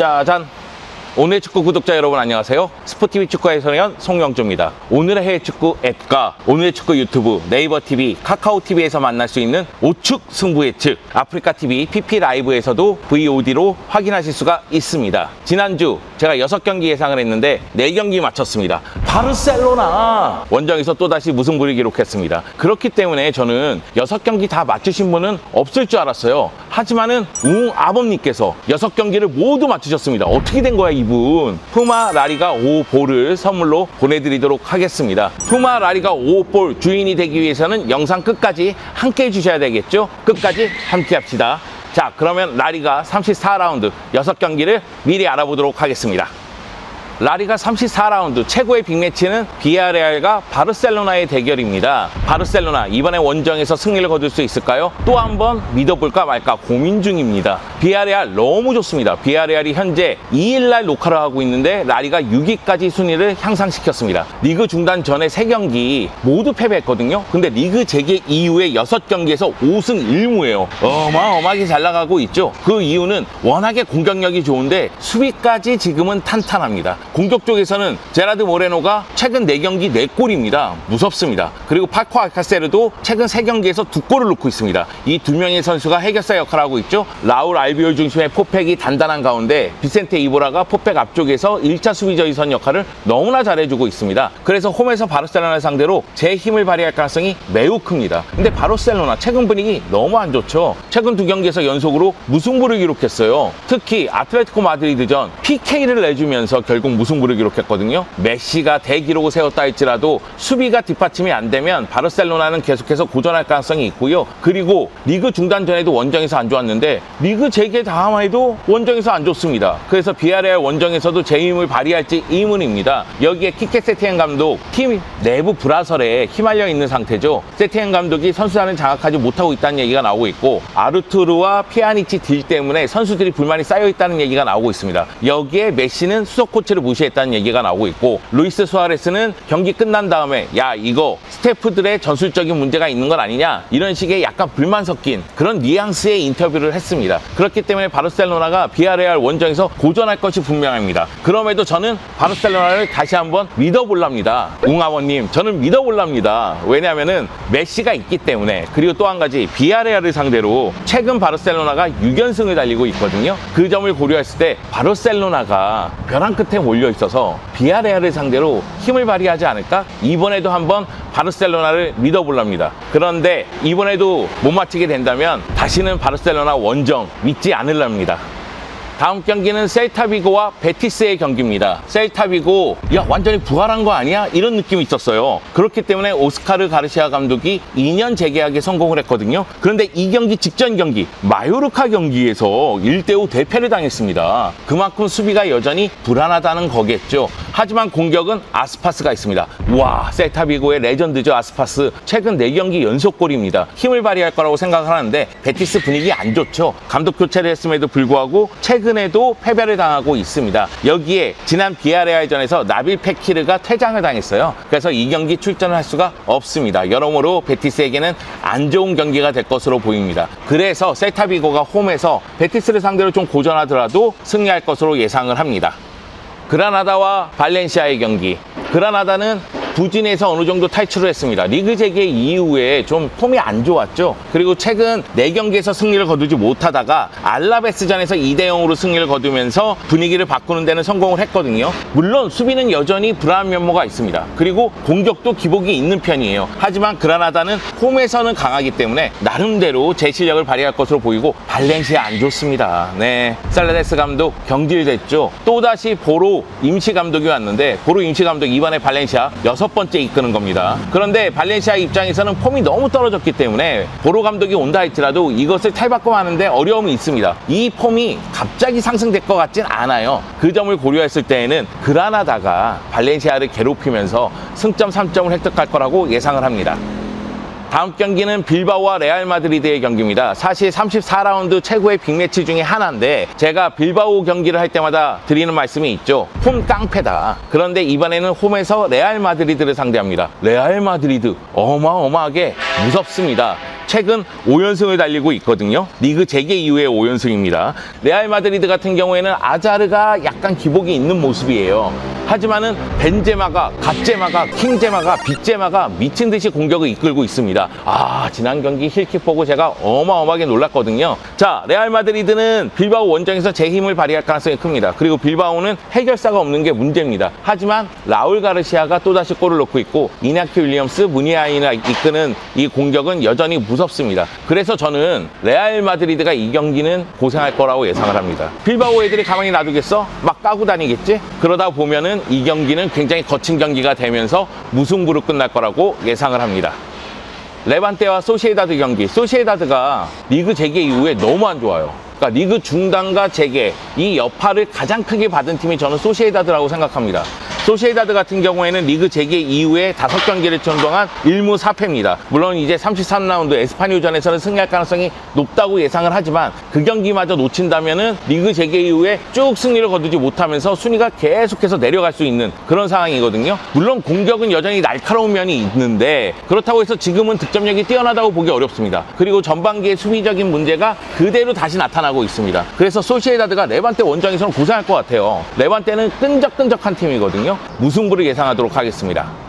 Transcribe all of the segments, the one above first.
짜잔! 오늘 축구 구독자 여러분 안녕하세요. 스포티비 축구 해설위원 송영조입니다. 오늘의 해외 축구 앱과 오늘의 축구 유튜브, 네이버 TV, 카카오 TV에서 만날 수 있는 오축 승부 예측, 아프리카 TV, PP 라이브에서도 VOD로 확인하실 수가 있습니다. 지난주 제가 6경기 예상을 했는데 4경기 맞췄습니다. 바르셀로나! 원정에서 또다시 무승부를 기록했습니다. 그렇기 때문에 저는 6경기 다 맞추신 분은 없을 줄 알았어요. 하지만은 웅 아범님께서 6경기를 모두 맞추셨습니다. 어떻게 된 거야, 이분? 푸마 라리가 5볼을 선물로 보내드리도록 하겠습니다. 푸마 라리가 5볼 주인이 되기 위해서는 영상 끝까지 함께 해주셔야 되겠죠? 끝까지 함께 합시다. 자, 그러면 라리가 34라운드 6경기를 미리 알아보도록 하겠습니다. 라리가 34라운드 최고의 빅매치는 비아레알과 바르셀로나의 대결입니다. 바르셀로나 이번에 원정에서 승리를 거둘 수 있을까요? 또 한 번 믿어볼까 말까 고민 중입니다. 비아레알 너무 좋습니다. 비아레알이 현재 2일날 녹화를 하고 있는데 라리가 6위까지 순위를 향상시켰습니다. 리그 중단 전에 3경기 모두 패배했거든요. 근데 리그 재개 이후에 6경기에서 5승 1무예요. 어마어마하게 잘 나가고 있죠. 그 이유는 워낙에 공격력이 좋은데 수비까지 지금은 탄탄합니다. 공격 쪽에서는 제라드 모레노가 최근 4경기 4골입니다. 무섭습니다. 그리고 파코 알카세르도 최근 3경기에서 2골을 넣고 있습니다. 이 두 명의 선수가 해결사 역할을 하고 있죠. 라울 알비올 중심의 포팩이 단단한 가운데 비센테 이보라가 포팩 앞쪽에서 1차 수비저 이선 역할을 너무나 잘해주고 있습니다. 그래서 홈에서 바르셀로나 상대로 제 힘을 발휘할 가능성이 매우 큽니다. 근데 바르셀로나 최근 분위기 너무 안 좋죠. 최근 두 경기에서 연속으로 무승부를 기록했어요. 특히 아틀레티코 마드리드전 PK를 내주면서 결국 무승부를 기록했거든요. 메시가 대기록을 세웠다 할지라도 수비가 뒷받침이 안 되면 바르셀로나는 계속해서 고전할 가능성이 있고요. 그리고 리그 중단 전에도 원정에서 안 좋았는데 리그 재개 다음 해도 원정에서 안 좋습니다. 그래서 비아레알 원정에서도 제 힘을 발휘할지 의문입니다. 여기에 키케 세티엔 감독 팀 내부 불화설에 휘말려 있는 상태죠. 세티엔 감독이 선수단을 장악하지 못하고 있다는 얘기가 나오고 있고 아르투르와 피아니치 딜 때문에 선수들이 불만이 쌓여 있다는 얘기가 나오고 있습니다. 여기에 메시는 수석 코치를 무시했다는 얘기가 나오고 있고 루이스 수아레스는 경기 끝난 다음에 야 이거 스태프들의 전술적인 문제가 있는 건 아니냐 이런 식의 약간 불만 섞인 그런 뉘앙스의 인터뷰를 했습니다. 그렇기 때문에 바르셀로나가 비아레알 원정에서 고전할 것이 분명합니다. 그럼에도 저는 바르셀로나를 다시 한번 믿어볼랍니다. 웅아버님 저는 믿어볼랍니다. 왜냐하면은 메시가 있기 때문에 그리고 또 한 가지 비아레알을 상대로 최근 바르셀로나가 6연승을 달리고 있거든요. 그 점을 고려했을 때 바르셀로나가 벼랑 끝에 몰려 있어서 비아레알을 상대로 힘을 발휘하지 않을까? 이번에도 한번 바르셀로나를 믿어볼랍니다. 그런데 이번에도 못 맞히게 된다면 다시는 바르셀로나 원정 믿지 않을랍니다. 다음 경기는 셀타비고와 베티스의 경기입니다. 셀타비고, 야, 완전히 부활한 거 아니야? 이런 느낌이 있었어요. 그렇기 때문에 오스카르 가르시아 감독이 2년 재계약에 성공을 했거든요. 그런데 이 경기 직전 경기, 마요르카 경기에서 1대5 대패를 당했습니다. 그만큼 수비가 여전히 불안하다는 거겠죠. 하지만 공격은 아스파스가 있습니다. 와, 셀타비고의 레전드죠, 아스파스. 최근 4경기 연속골입니다. 힘을 발휘할 거라고 생각을 하는데, 베티스 분위기 안 좋죠. 감독 교체를 했음에도 불구하고, 최근에도 패배를 당하고 있습니다. 여기에 지난 비아레알전에서 나빌 페키르가 퇴장을 당했어요. 그래서 이 경기 출전을 할 수가 없습니다. 여러모로 베티스에게는 안 좋은 경기가 될 것으로 보입니다. 그래서 셀타비고가 홈에서 베티스를 상대로 좀 고전하더라도 승리할 것으로 예상을 합니다. 그라나다와 발렌시아의 경기. 그라나다는 부진에서 어느 정도 탈출을 했습니다. 리그 재개 이후에 좀 폼이 안 좋았죠. 그리고 최근 4경기에서 승리를 거두지 못하다가 알라베스전에서 2대 0으로 승리를 거두면서 분위기를 바꾸는 데는 성공을 했거든요. 물론 수비는 여전히 불안한 면모가 있습니다. 그리고 공격도 기복이 있는 편이에요. 하지만 그라나다는 홈에서는 강하기 때문에 나름대로 제 실력을 발휘할 것으로 보이고 발렌시아 안 좋습니다. 네. 살레데스 감독 경질됐죠. 또다시 보로 임시 감독이 왔는데 보로 임시 감독 이번에 발렌시아 여섯 번째 이끄는 겁니다. 그런데 발렌시아 입장에서는 폼이 너무 떨어졌기 때문에 보로 감독이 온다 할지라도 이것을 탈바꿈하는데 어려움이 있습니다. 이 폼이 갑자기 상승될 것 같진 않아요. 그 점을 고려했을 때에는 그라나다가 발렌시아를 괴롭히면서 승점 3점을 획득할 거라고 예상을 합니다. 다음 경기는 빌바오와 레알 마드리드의 경기입니다. 사실 34라운드 최고의 빅매치 중에 하나인데 제가 빌바오 경기를 할 때마다 드리는 말씀이 있죠. 홈 깡패다. 그런데 이번에는 홈에서 레알 마드리드를 상대합니다. 레알 마드리드 어마어마하게 무섭습니다. 최근 5연승을 달리고 있거든요. 리그 재개 이후의 5연승입니다. 레알 마드리드 같은 경우에는 아자르가 약간 기복이 있는 모습이에요. 하지만은 벤제마가, 갓제마가, 킹제마가, 빅제마가 미친 듯이 공격을 이끌고 있습니다. 아, 지난 경기 힐킥 보고 제가 어마어마하게 놀랐거든요. 자, 레알 마드리드는 빌바오 원정에서 제 힘을 발휘할 가능성이 큽니다. 그리고 빌바오는 해결사가 없는 게 문제입니다. 하지만 라울 가르시아가 또다시 골을 넣고 있고 이나키 윌리엄스, 무니아이나 이끄는 이 공격은 여전히 무 섭습니다. 그래서 저는 레알 마드리드가 이 경기는 고생할 거라고 예상을 합니다. 빌바오 애들이 가만히 놔두겠어? 막 까고 다니겠지? 그러다 보면은 이 경기는 굉장히 거친 경기가 되면서 무승부로 끝날 거라고 예상을 합니다. 레반테와 소시에다드 경기. 소시에다드가 리그 재개 이후에 너무 안 좋아요. 그러니까 리그 중단과 재개 이 여파를 가장 크게 받은 팀이 저는 소시에다드라고 생각합니다. 소시에다드 같은 경우에는 리그 재개 이후에 다섯 경기를 친 동안 1무 4패입니다. 물론 이제 33라운드 에스파뇰전에서는 승리할 가능성이 높다고 예상을 하지만 그 경기마저 놓친다면은 리그 재개 이후에 쭉 승리를 거두지 못하면서 순위가 계속해서 내려갈 수 있는 그런 상황이거든요. 물론 공격은 여전히 날카로운 면이 있는데 그렇다고 해서 지금은 득점력이 뛰어나다고 보기 어렵습니다. 그리고 전반기의 수비적인 문제가 그대로 다시 나타나고 있습니다. 그래서 소시에다드가 레반테 원정에서는 고생할 것 같아요. 레반테는 끈적끈적한 팀이거든요. 무승부를 예상하도록 하겠습니다.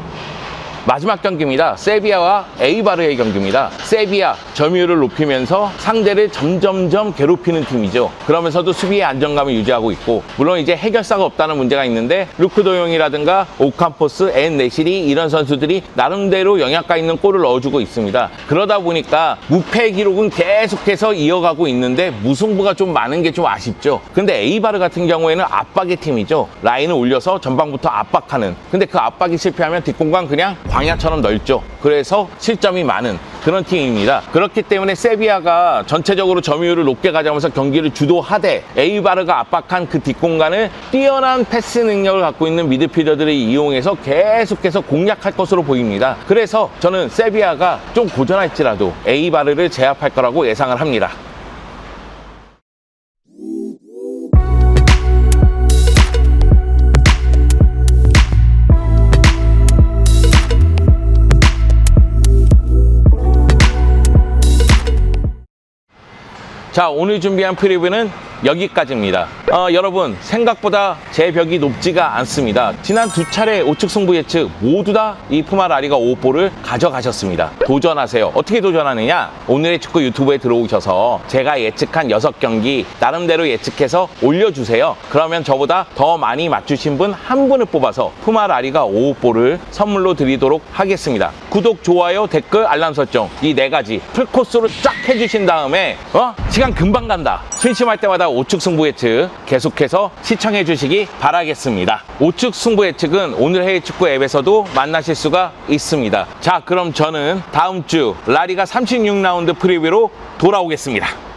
마지막 경기입니다. 세비야와 에이바르의 경기입니다. 세비야 점유율을 높이면서 상대를 점점점 괴롭히는 팀이죠. 그러면서도 수비의 안정감을 유지하고 있고 물론 이제 해결사가 없다는 문제가 있는데 루크 도용이라든가 오캄포스, 앤 네실이 이런 선수들이 나름대로 영향가 있는 골을 넣어주고 있습니다. 그러다 보니까 무패 기록은 계속해서 이어가고 있는데 무승부가 좀 많은 게 좀 아쉽죠. 근데 에이바르 같은 경우에는 압박의 팀이죠. 라인을 올려서 전방부터 압박하는. 근데 그 압박이 실패하면 뒷공간 그냥 광야처럼 넓죠. 그래서 실점이 많은 그런 팀입니다. 그렇기 때문에 세비야가 전체적으로 점유율을 높게 가져가면서 경기를 주도하되 에이바르가 압박한 그 뒷공간을 뛰어난 패스 능력을 갖고 있는 미드필더들을 이용해서 계속해서 공략할 것으로 보입니다. 그래서 저는 세비야가 좀 고전할지라도 에이바르를 제압할 거라고 예상을 합니다. 자, 오늘 준비한 프리뷰는 여기까지입니다. 어, 여러분, 생각보다 제 벽이 높지가 않습니다. 지난 두 차례 우측 승부 예측 모두 다 이 푸마 라리가 5볼을 가져가셨습니다. 도전하세요. 어떻게 도전하느냐? 오늘의 축구 유튜브에 들어오셔서 제가 예측한 6경기 나름대로 예측해서 올려주세요. 그러면 저보다 더 많이 맞추신 분 한 분을 뽑아서 푸마 라리가 5볼을 선물로 드리도록 하겠습니다. 구독, 좋아요, 댓글, 알람 설정 이 네 가지 풀코스로 쫙 해주신 다음에 어? 시간 금방 간다. 순심할 때마다 우측 승부 예측 계속해서 시청해 주시기 바라겠습니다. 우측 승부 예측은 오늘 해외 축구 앱에서도 만나실 수가 있습니다. 자, 그럼 저는 다음 주 라리가 36라운드 프리뷰로 돌아오겠습니다.